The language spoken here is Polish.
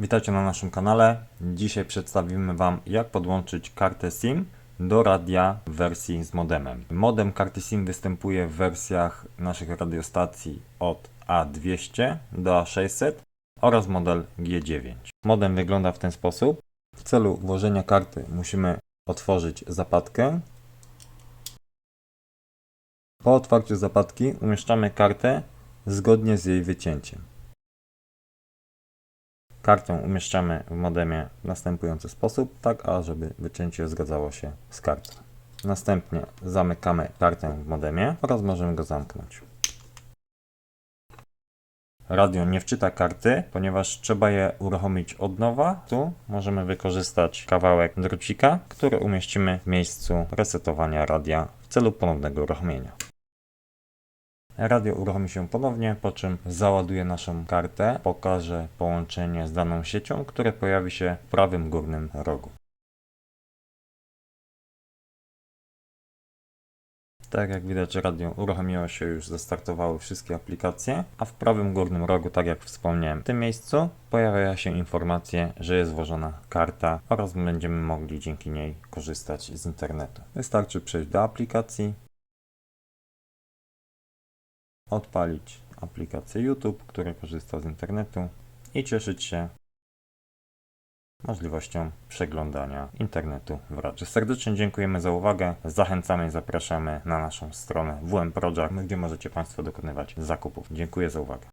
Witajcie na naszym kanale. Dzisiaj przedstawimy Wam jak podłączyć kartę SIM do radia w wersji z modemem. Modem karty SIM występuje w wersjach naszych radiostacji od A200 do A600 oraz model G9. Modem wygląda w ten sposób. W celu włożenia karty musimy otworzyć zapadkę. Po otwarciu zapadki umieszczamy kartę zgodnie z jej wycięciem. Kartę umieszczamy w modemie w następujący sposób, tak ażeby wycięcie zgadzało się z kartą. Następnie zamykamy kartę w modemie oraz możemy go zamknąć. Radio nie wczyta karty, ponieważ trzeba je uruchomić od nowa. Tu możemy wykorzystać kawałek drucika, który umieścimy w miejscu resetowania radia w celu ponownego uruchomienia. Radio uruchomi się ponownie, po czym załaduje naszą kartę, pokaże połączenie z daną siecią, które pojawi się w prawym górnym rogu. Tak jak widać, radio uruchomiło się już, zastartowały wszystkie aplikacje, a w prawym górnym rogu, tak jak wspomniałem, w tym miejscu pojawia się informacja, że jest włożona karta oraz będziemy mogli dzięki niej korzystać z internetu. Wystarczy przejść do aplikacji, odpalić aplikację YouTube, która korzysta z internetu i cieszyć się możliwością przeglądania internetu w radiu. Serdecznie dziękujemy za uwagę. Zachęcamy i zapraszamy na naszą stronę WM Project, gdzie możecie Państwo dokonywać zakupów. Dziękuję za uwagę.